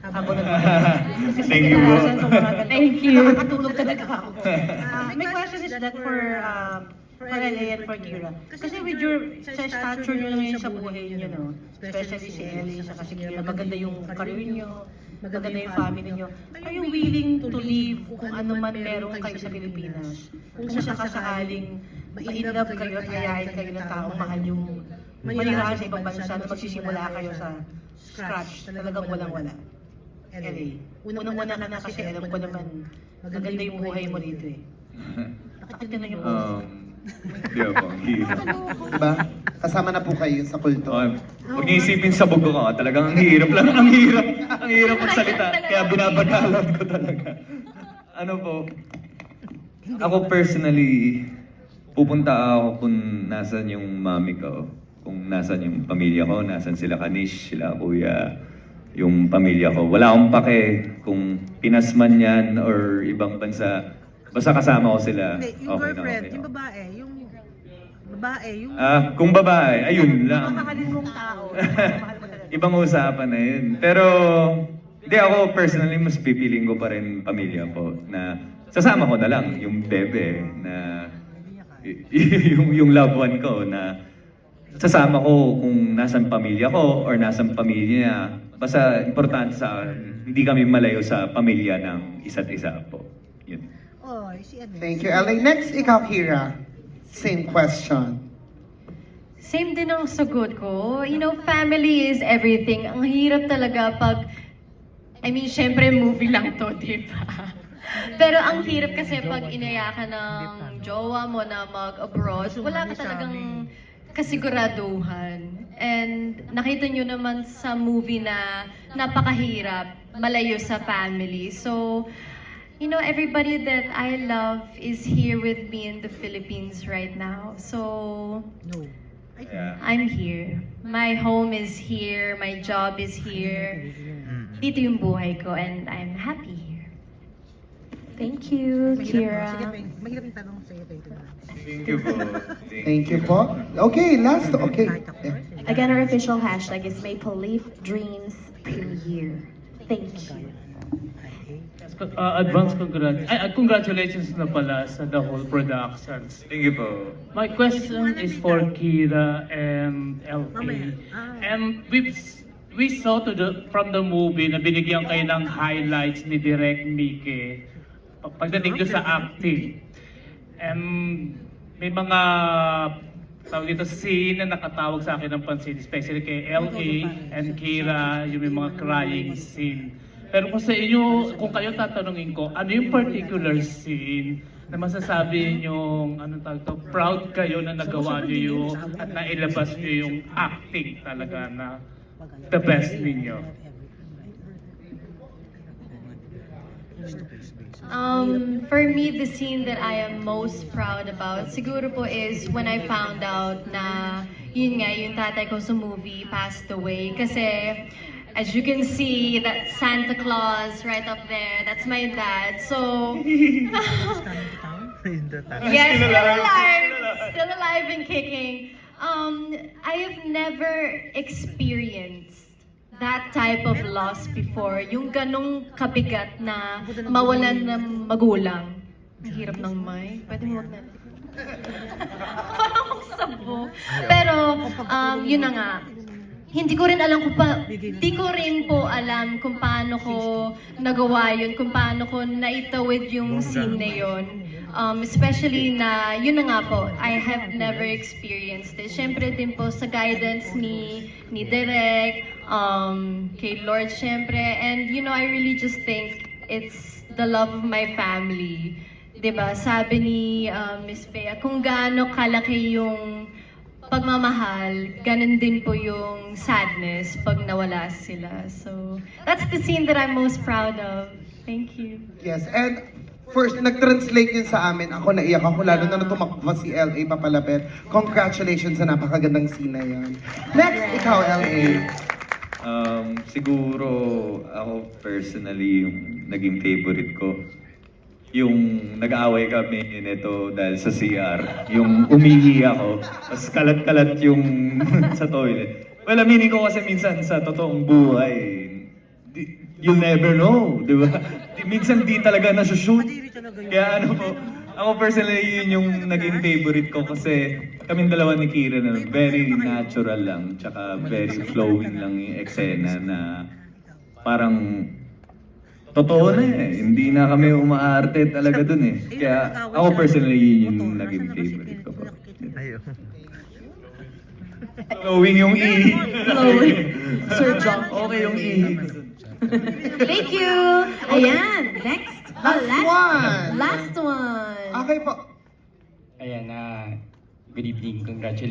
Habang Thank you po. Thank you. Nakakatulog talaga ako. Ah, my question is that for um, for LA and for Kira. Kasi with your sa stature nyo ngayon sa buhay nyo, no? especially si LA sa si Kira, maganda yung career nyo, maganda yung family nyo. Are you willing to leave kung ano man meron kayo sa Pilipinas? Kung sakasakaling ma-inlove kayo at hayain kayo ng taong mahal yung manirahan sa ibang bansa na magsisimula kayo sa scratch, talagang walang-wala. LA. Unang-una ka na kasi alam ko naman, maganda yung buhay mo rito eh. Bakit ganun yung buhay? Um, Hindi ang hirap. Diba? Kasama na po kayo sa kulto. Um, Huwag niyo isipin sa bugo ko, talagang ang hirap lang, ang hirap, ang hirap magsalita, kaya binabagalan ko talaga. Ano po, ako personally, pupunta ako kung nasan yung mami ko, kung nasan yung pamilya ko, nasan sila kanish, sila kuya, yung pamilya ko. Wala akong pake kung Pinas man yan or ibang bansa. Basta kasama ko sila. Hindi, yung okay na girlfriend, okay yung babae, yung babae, yung Ah, kung babae, ayun lang. Mamahalin mong tao. Mahal mo talaga. Ibang usapan na yun. Pero, hindi ako personally, mas pipiling ko pa rin pamilya po na sasama ko na lang yung bebe na y- yung, yung loved one ko na sasama ko kung nasan pamilya ko or nasan pamilya niya. Basta importante sa hindi kami malayo sa pamilya ng isa't isa po. Yun. oh, si ano. Thank you, LA. Next, ikaw, Kira. Same question. Same din ang sagot ko. You know, family is everything. Ang hirap talaga pag, I mean, syempre movie lang to, di ba? Pero ang hirap kasi pag inaya ka ng jowa mo na mag-abroad, wala ka talagang kasiguraduhan. And nakita nyo naman sa movie na napakahirap malayo sa family. So, you know, everybody that I love is here with me in the Philippines right now. So, No. Yeah. I'm here. My home is here. My job is here. Dito yung buhay ko and I'm happy here. Thank you, Kira. mahirap yung tanong sa'yo, Tito. Thank you po. Thank you po. Okay, last. Okay. Again, our official hashtag is Maple Leaf Dreams Premiere. Thank you. Uh, advance congrat ay, uh, congratulations na pala sa the whole productions. Thank you po. My question is for Kira and LA. And we we saw to the from the movie na binigyan kayo ng highlights ni Direk Mike pagdating doon sa acting. And may mga tawag dito scene na nakatawag sa akin ng pansin, especially kay LA and Kira, yung may mga crying scene. Pero kung sa inyo, kung kayo tatanungin ko, ano yung particular scene na masasabi niyo ano tawag to, proud kayo na nagawa niyo yung at nailabas niyo yung acting talaga na the best ninyo. Um, for me, the scene that I am most proud about, siguro po is when I found out na yun nga, yung tatay ko sa movie passed away. Kasi, as you can see, that Santa Claus right up there, that's my dad. So, Yes, still alive. Still alive and kicking. Um, I have never experienced that type of loss before. Yung ganong kabigat na mawalan ng magulang. Ang hirap ng may. Pwede mo wag na. Parang sabo. Pero, um, yun na nga. Hindi ko rin alam kung pa, hindi ko rin po alam kung paano ko nagawa yun, kung paano ko naitawid yung scene na yun. Um, especially na, yun na nga po, I have never experienced it. Siyempre din po sa guidance ni, ni Derek, um, kay Lord siyempre, and you know, I really just think it's the love of my family. 'Di ba Sabi ni uh, Miss Bea, kung gaano kalaki yung pagmamahal, ganun din po yung sadness pag nawala sila. So, that's the scene that I'm most proud of. Thank you. Yes, and first, nag-translate yun sa amin. Ako naiyak ako, lalo na nung tumakbo si LA papalapit. Congratulations sa napakagandang scene na yan. Next, ikaw, LA. Um, siguro ako personally yung naging favorite ko yung nag-aaway kami nito dahil sa CR, yung umihi ako, tapos kalat-kalat yung sa toilet. Well, aminin ko kasi minsan sa totoong buhay, you'll never know, di ba? Di- Minsan di talaga nasushoot. Kaya ano po, ako personally yun yung naging favorite ko kasi kaming dalawa ni Kira na very natural lang, tsaka very flowing lang yung eksena na parang totoo na eh. Hindi na kami umaarte talaga dun eh. Kaya ako personally yun yung naging favorite ko po. Flowing yung ihi. Flowing. Sir John. Okay yung ihi. Thank you. Ayan, next. The Last one. Last one. Okay po. Ayan na, good evening, congratulations.